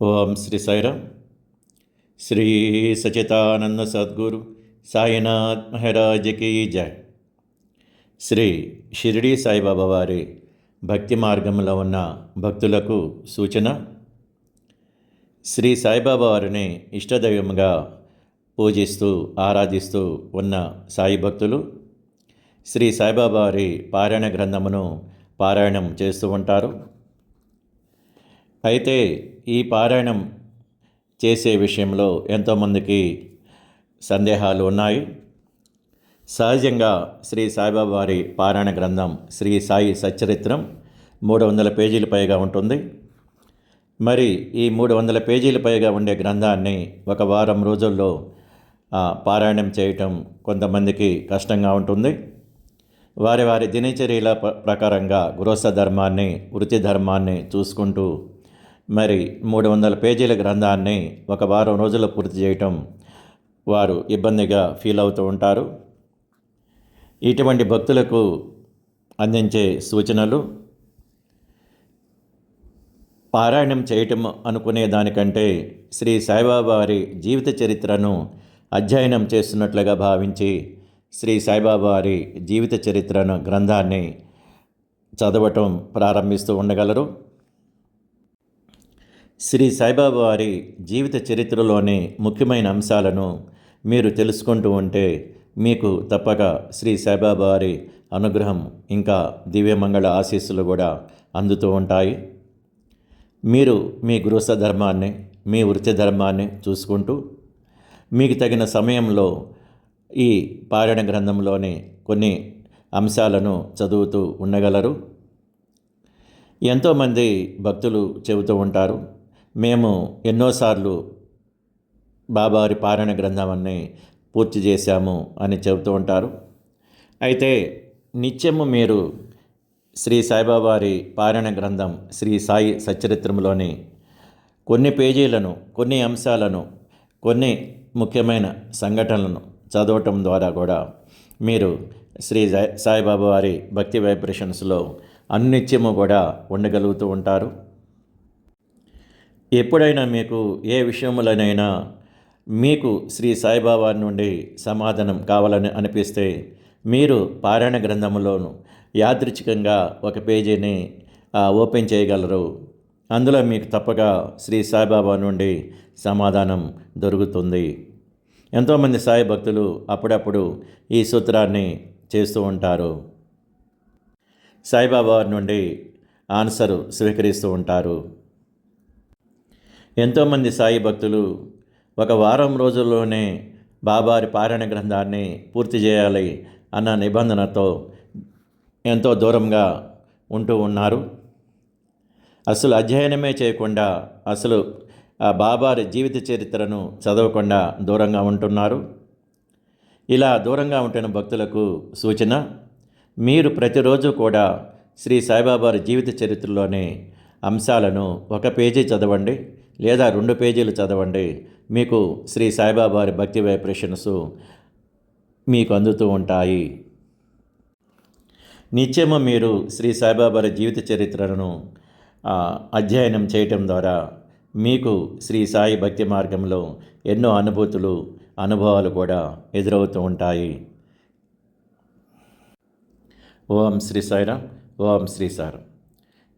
ఓం శ్రీ సాయిరామ్. శ్రీ సచితానంద సద్గురు సాయినాథ్ మహారాజ్కి జై. శ్రీ షిరిడి సాయిబాబా వారి భక్తి మార్గంలో ఉన్న భక్తులకు సూచన. శ్రీ సాయిబాబా వారిని ఇష్టదైవంగా పూజిస్తూ ఆరాధిస్తూ ఉన్న సాయి భక్తులు శ్రీ సాయిబాబా వారి పారాయణ గ్రంథమును పారాయణం చేస్తూ ఉంటారు. అయితే ఈ పారాయణం చేసే విషయంలో ఎంతోమందికి సందేహాలు ఉన్నాయి. సహజంగా శ్రీ సాయిబాబా వారి పారాయణ గ్రంథం శ్రీ సాయి సచ్చరిత్రం మూడు వందల పేజీల పైగా ఉంటుంది. మరి ఈ మూడు వందల పేజీలు పైగా ఉండే గ్రంథాన్ని ఒక వారం రోజుల్లో పారాయణం చేయటం కొంతమందికి కష్టంగా ఉంటుంది. వారి వారి దినచర్యల ప్రకారంగా గృహస్థ ధర్మాన్ని వృత్తి ధర్మాన్ని చూసుకుంటూ మరి మూడు వందల పేజీల గ్రంథాన్ని ఒక వారం రోజుల్లో పూర్తి చేయటం వారు ఇబ్బందిగా ఫీల్ అవుతూ ఉంటారు. ఇటువంటి భక్తులకు అందించే సూచనలు పారాయణం చేయటం అనుకునే దానికంటే శ్రీ సాయిబాబా వారి జీవిత చరిత్రను అధ్యయనం చేస్తున్నట్లుగా భావించి శ్రీ సాయిబాబా వారి జీవిత చరిత్రను గ్రంథాన్ని చదవటం ప్రారంభిస్తూ ఉండగలరు. శ్రీ సాయిబాబా వారి జీవిత చరిత్రలోని ముఖ్యమైన అంశాలను మీరు తెలుసుకుంటూ ఉంటే మీకు తప్పక శ్రీ సాయిబాబా వారి అనుగ్రహం ఇంకా దివ్యమంగళ ఆశీస్సులు కూడా అందుతూ ఉంటాయి. మీరు మీ గృహస్థ ధర్మాన్ని మీ వృత్తి ధర్మాన్ని చూసుకుంటూ మీకు తగిన సమయంలో ఈ పారాయణ గ్రంథంలోని కొన్ని అంశాలను చదువుతూ ఉండగలరు. ఎంతోమంది భక్తులు చెబుతూ ఉంటారు మేము ఎన్నోసార్లు బాబావారి పారాయణ గ్రంథాన్ని పూర్తి చేశాము అని చెబుతూ ఉంటారు. అయితే నిత్యము మీరు శ్రీ సాయిబాబారి పారాయణ గ్రంథం శ్రీ సాయి సచరిత్రంలోని కొన్ని పేజీలను కొన్ని అంశాలను కొన్ని ముఖ్యమైన సంఘటనలను చదవటం ద్వారా కూడా మీరు శ్రీ సాయిబాబా వారి భక్తి వైబ్రేషన్స్లో అన్నిత్యము కూడా ఉండగలుగుతూ ఉంటారు. ఎప్పుడైనా మీకు ఏ విషయములనైనా మీకు శ్రీ సాయిబాబా నుండి సమాధానం కావాలని అనిపిస్తే మీరు పారాయణ గ్రంథములోను యాదృచ్ఛికంగా ఒక పేజీని ఓపెన్ చేయగలరు. అందులో మీకు తప్పక శ్రీ సాయిబాబా నుండి సమాధానం దొరుకుతుంది. ఎంతోమంది సాయి భక్తులు అప్పుడప్పుడు ఈ సూత్రాన్ని చేస్తూ ఉంటారు. సాయిబాబా వారి నుండి ఆన్సరు స్వీకరిస్తూ ఉంటారు. ఎంతోమంది సాయి భక్తులు ఒక వారం రోజుల్లోనే బాబారి పారాయణ గ్రంథాన్ని పూర్తి చేయాలి అన్న నిబంధనతో ఎంతో దూరంగా ఉంటూ ఉన్నారు. అసలు అధ్యయనమే చేయకుండా అసలు ఆ బాబారి జీవిత చరిత్రను చదవకుండా దూరంగా ఉంటున్నారు. ఇలా దూరంగా ఉంటున్న భక్తులకు సూచన మీరు ప్రతిరోజు కూడా శ్రీ సాయిబాబారి జీవిత చరిత్రలోని అంశాలను ఒక పేజీ చదవండి. లేదా రెండు పేజీలు చదవండి. మీకు శ్రీ సాయిబాబారి భక్తి వైబ్రేషన్స్ మీకు అందుతూ ఉంటాయి. నిత్యము మీరు శ్రీ సాయిబాబారి జీవిత చరిత్రను అధ్యయనం చేయటం ద్వారా మీకు శ్రీ సాయి భక్తి మార్గంలో ఎన్నో అనుభూతులు అనుభవాలు కూడా ఎదురవుతూ ఉంటాయి. ఓం శ్రీ సాయిరామ్ ఓం శ్రీ సారం